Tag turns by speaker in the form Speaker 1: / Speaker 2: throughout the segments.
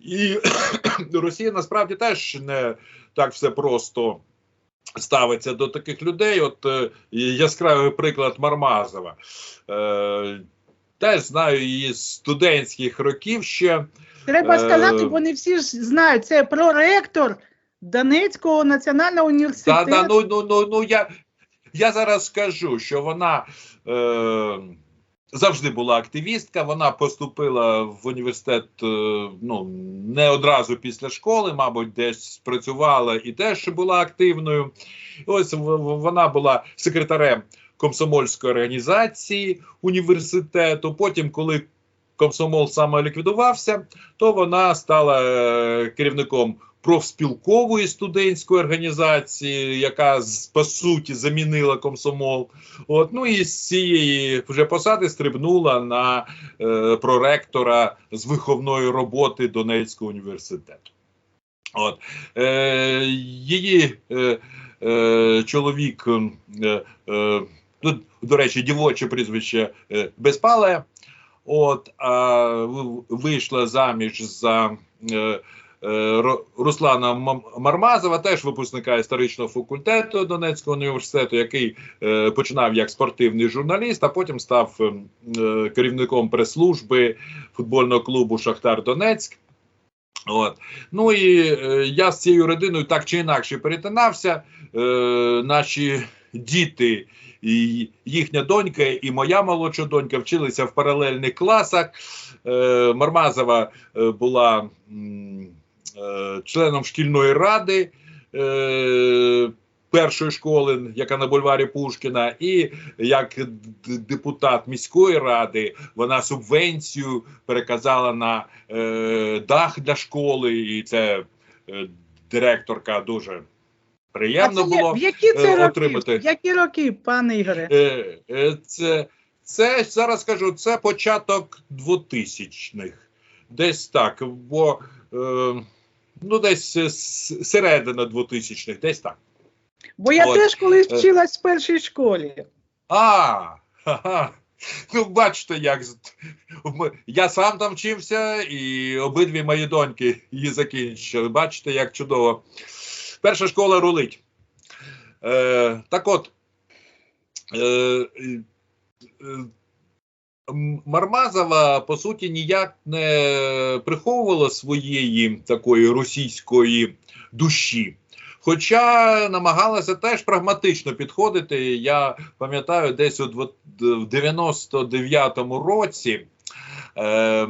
Speaker 1: І Росія насправді теж не так все просто ставиться до таких людей. От е, яскравий приклад Мармазова. Е, теж знаю її з студентських років ще.
Speaker 2: Треба
Speaker 1: Е,
Speaker 2: сказати, бо не всі ж знають. Це проректор Донецького національного
Speaker 1: Та,
Speaker 2: університету.
Speaker 1: та, ну, ну, ну, ну, я, я зараз скажу, що вона е, завжди була активістка. Вона поступила в університет е, ну, не одразу після школи, мабуть, десь працювала і теж була активною. Ось вона була секретарем комсомольської організації університету. Потім, коли комсомол саме ліквідувався, то вона стала е, керівником профспілкової студентської організації, яка по суті замінила комсомол. От ну і з цієї вже посади стрибнула на е, проректора з виховної роботи Донецького університету. От е, її е, е, чоловік, е, е, ну, до речі, дівоче прізвище е, Безпале. От а вийшла заміж за е, Руслана Мармазова, теж випускника історичного факультету Донецького університету, який е, починав як спортивний журналіст, а потім став е, е, керівником прес-служби футбольного клубу Шахтар Донецьк. От. Ну і е, я з цією родиною так чи інакше перетинався. Е, наші діти, і їхня донька, і моя молодша донька вчилися в паралельних класах. Е, Мармазова е, була е, членом шкільної ради. Е, Першої школи, яка на бульварі Пушкіна, і як депутат міської ради, вона субвенцію переказала на е, дах для школи, і це е, директорка дуже
Speaker 2: А
Speaker 1: приємно
Speaker 2: це
Speaker 1: було.
Speaker 2: в які це
Speaker 1: е,
Speaker 2: роки?
Speaker 1: отримати.
Speaker 2: Які роки, пане Ігоре?
Speaker 1: Е, е, це, це зараз кажу, це початок 2000-х. Десь так. Бо е, ну, десь е, середина 2000-х, десь так.
Speaker 2: Бо я
Speaker 1: от,
Speaker 2: теж колись
Speaker 1: е.
Speaker 2: вчилась в першій школі.
Speaker 1: А, ха-ха. Ну, бачите, як я сам там вчився, і обидві мої доньки її закінчили. Бачите, як чудово. Перша школа рулить. Е, так от. Е, е, Мармазова, по суті, ніяк не приховувала своєї такої російської душі. Хоча намагалася теж прагматично підходити. Я пам'ятаю, десь у в 99-му році е,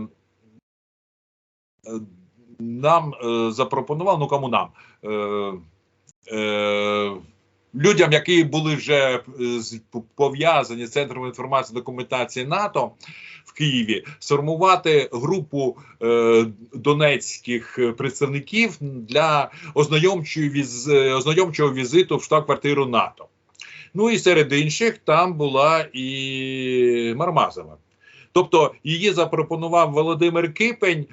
Speaker 1: нам е, запропонував, ну кому нам? Е, е, людям, які були вже е, пов'язані з центром інформації документації НАТО в Києві, сформувати групу е, донецьких представників для ознайомчої віз, е, ознайомчого візиту в штаб-квартиру НАТО. Ну і серед інших там була і Мармазова. Тобто її запропонував Володимир Кипень,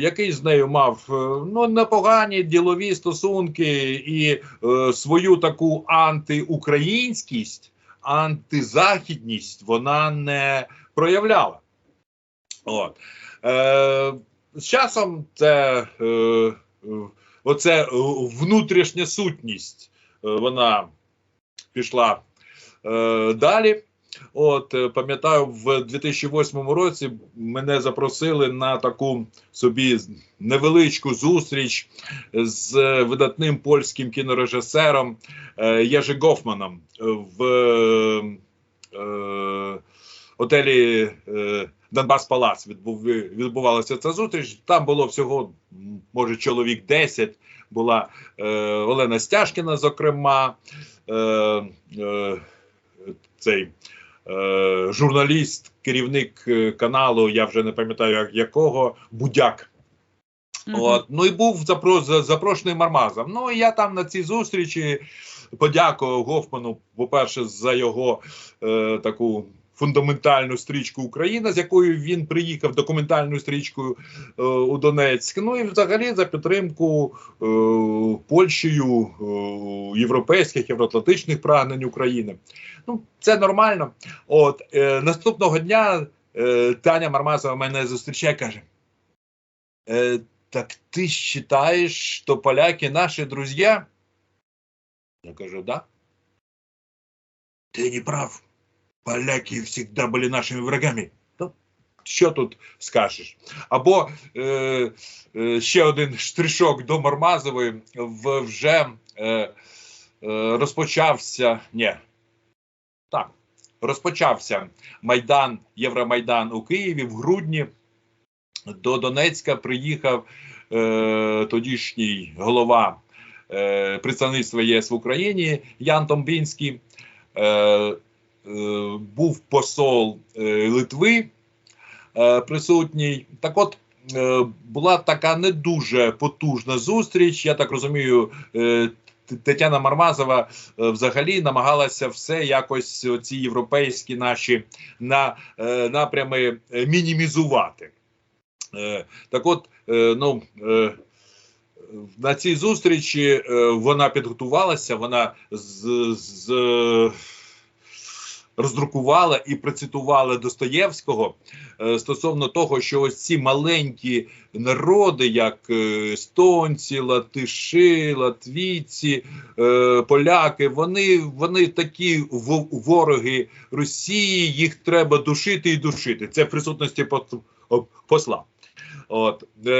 Speaker 1: який з нею мав е, ну непогані ділові стосунки і е, свою таку антиукраїнськість, антизахідність вона не проявляла. От. Е, з часом це е, е, оце е, внутрішня сутність, е, вона пішла е, далі. От е, пам'ятаю, в 2008 році мене запросили на таку собі невеличку зустріч з видатним польським кінорежисером е, Єжи Гофманом в е, готелі е, Донбас Палац. Відбув, відбувалася ця зустріч. Там було всього, може, чоловік 10. Була е, Олена Стяжкіна, зокрема, е, е, цей е, журналіст, керівник е, каналу, я вже не пам'ятаю якого, Будяк.
Speaker 2: Мгм.
Speaker 1: От, ну і був запро, за- запрошений Мармазом. Ну і я там на цій зустрічі подякував Гофману, по-перше, за його е, таку фундаментальну стрічку Україна, з якою він приїхав, документальну стрічку е, у Донецьк. Ну і взагалі за підтримку е, Польщею е, європейських, євроатлантичних прагнень України. Ну, це нормально. От е, наступного дня е, Таня Мармазова мене зустрічає каже. Е, так ты считаешь, что поляки наши друзья? Я кажу, да. Ты не прав. Поляки всегда были нашими врагами. Ну, що тут скажеш? Або е, е, ще один штришок до Мармазової в, вже е, е, розпочався. Ні, так, розпочався Майдан, Євромайдан у Києві в грудні. До Донецька приїхав е, тодішній голова е, представництва ЄС в Україні Ян Томбінський. Е, був посол е, Литви е, присутній. Так от е, була така не дуже потужна зустріч. Я так розумію, е, Тетяна Мармазова е, взагалі намагалася все якось ці європейські наші на, е, напрями е, мінімізувати. Е, так от, е, ну. Е, на цій зустрічі е, вона підготувалася, вона з, з, роздрукувала і процитувала Достоєвського е, стосовно того, що ось ці маленькі народи, як е, естонці, латиші, латвійці, е, поляки, вони, вони такі вороги Росії, їх треба душити і душити. Це в присутності пос- посла. От, е,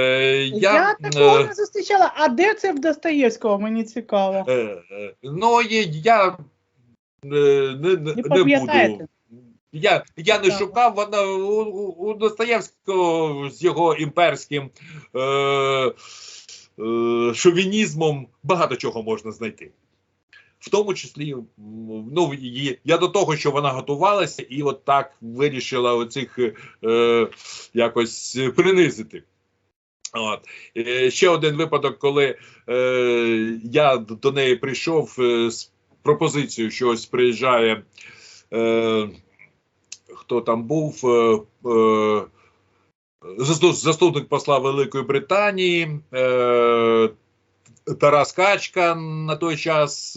Speaker 2: Я,
Speaker 1: я,
Speaker 2: такого не зустрічала. А де це в Достоєвського? Мені цікаво.
Speaker 1: Е, е, Ну, я не, не,
Speaker 2: Не
Speaker 1: не буду. Я, я не
Speaker 2: Так.
Speaker 1: шукав, вона у, у- Достоєвського з його імперським е, е, шовінізмом багато чого можна знайти. В тому числі, ну, її- я до того, що вона готувалася і от так вирішила оцих е, якось принизити. От. Е, ще один випадок, коли е, я до неї прийшов е, з пропозицією, що ось приїжджає. Е, хто там був? Е, е, заступник посла Великої Британії. Е, Тарас Качка на той час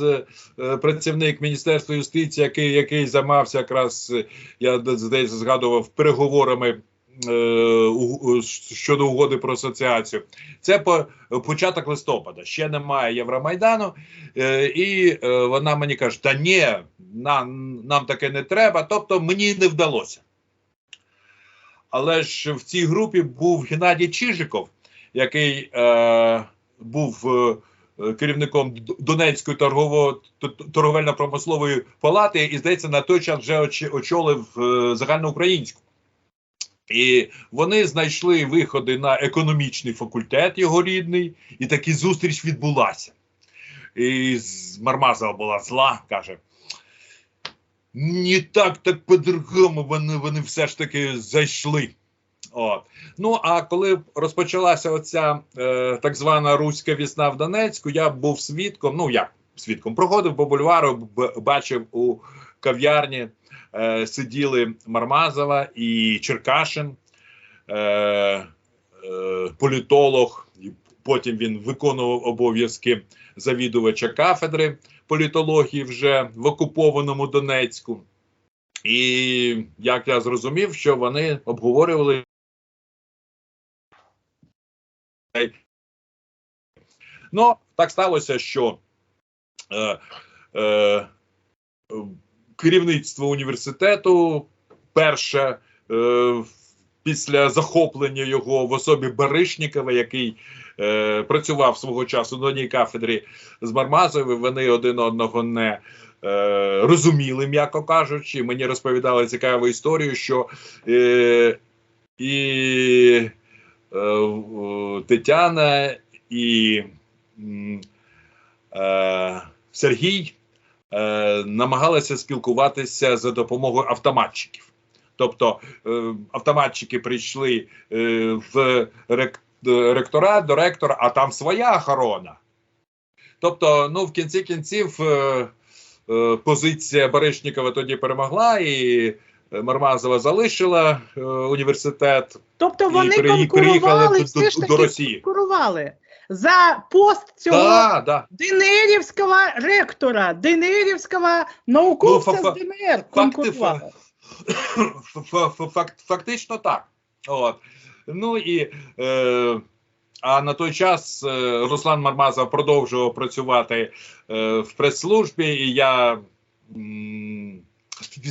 Speaker 1: е, працівник Міністерства юстиції, який, який займався якраз, я здається, згадував переговорами щодо угоди про асоціацію. Це по, початок листопада. Ще немає Євромайдану, е, і е, вона мені каже: Та ні, нам, нам таке не треба. Тобто мені не вдалося. Але ж в цій групі був Геннадій Чижиков, який е, був е, керівником Донецької торгово торговельно-промислової палати, і здається, на той час вже очолив е, загальноукраїнську. І вони знайшли виходи на економічний факультет, його рідний, і таки зустріч відбулася. І Мармазова була зла, каже. Не так, так по-другому вони, вони все ж таки зайшли. От. Ну, а коли розпочалася оця е, так звана Руська вісна в Донецьку, я був свідком, ну як свідком, проходив по бульвару, бачив у кав'ярні е, сиділи Мармазова і Черкашин, е, е, політолог, потім він виконував обов'язки завідувача кафедри політології вже в окупованому Донецьку. І як я зрозумів, що вони обговорювали. Ну, так сталося, що е, е, керівництво університету перше е, після захоплення його в особі Баришнікова, який е, працював свого часу на одній кафедрі з Мармазовим, вони один одного не е, розуміли, м'яко кажучи. Мені розповідали цікаву історію, що е, і е, Тетяна і е, Сергій е, намагалися спілкуватися за допомогою автоматчиків. Тобто е, автоматчики прийшли е, в рек, до ректорат до ректора, а там своя охорона. Тобто, ну в кінці кінців е, е, позиція Баришнікова тоді перемогла, і е, Мармазова залишила е, університет
Speaker 2: Тобто
Speaker 1: і при-
Speaker 2: конкурували,
Speaker 1: приїхали
Speaker 2: все ж таки
Speaker 1: до Росії.
Speaker 2: конкурували за пост цього
Speaker 1: Так, да.
Speaker 2: Денерівського ректора, Денерівського науковця
Speaker 1: Ну,
Speaker 2: з ДНР
Speaker 1: факти, факт, фактично так. От. Ну і е, А на той час е, Руслан Мармазов продовжував працювати е, в прес-службі, і я м,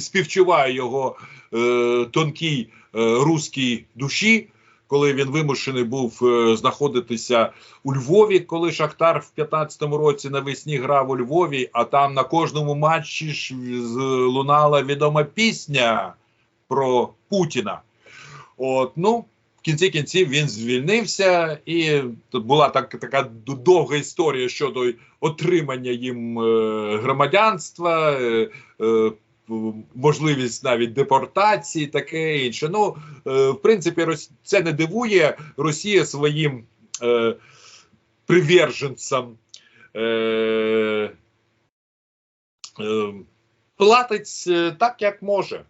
Speaker 1: співчуваю його е, тонкій е, руській душі, коли він вимушений був е, знаходитися у Львові, коли Шахтар в 15-му році навесні грав у Львові, а там на кожному матчі ж лунала відома пісня про Путіна. От, ну, в кінці кінців він звільнився, і тут була так, така довга історія щодо отримання їм е, громадянства, е, можливість навіть депортації, таке інше. Ну, е, в принципі, це не дивує Росія своїм е, приверженцям. Е, е, платить е, так, як може.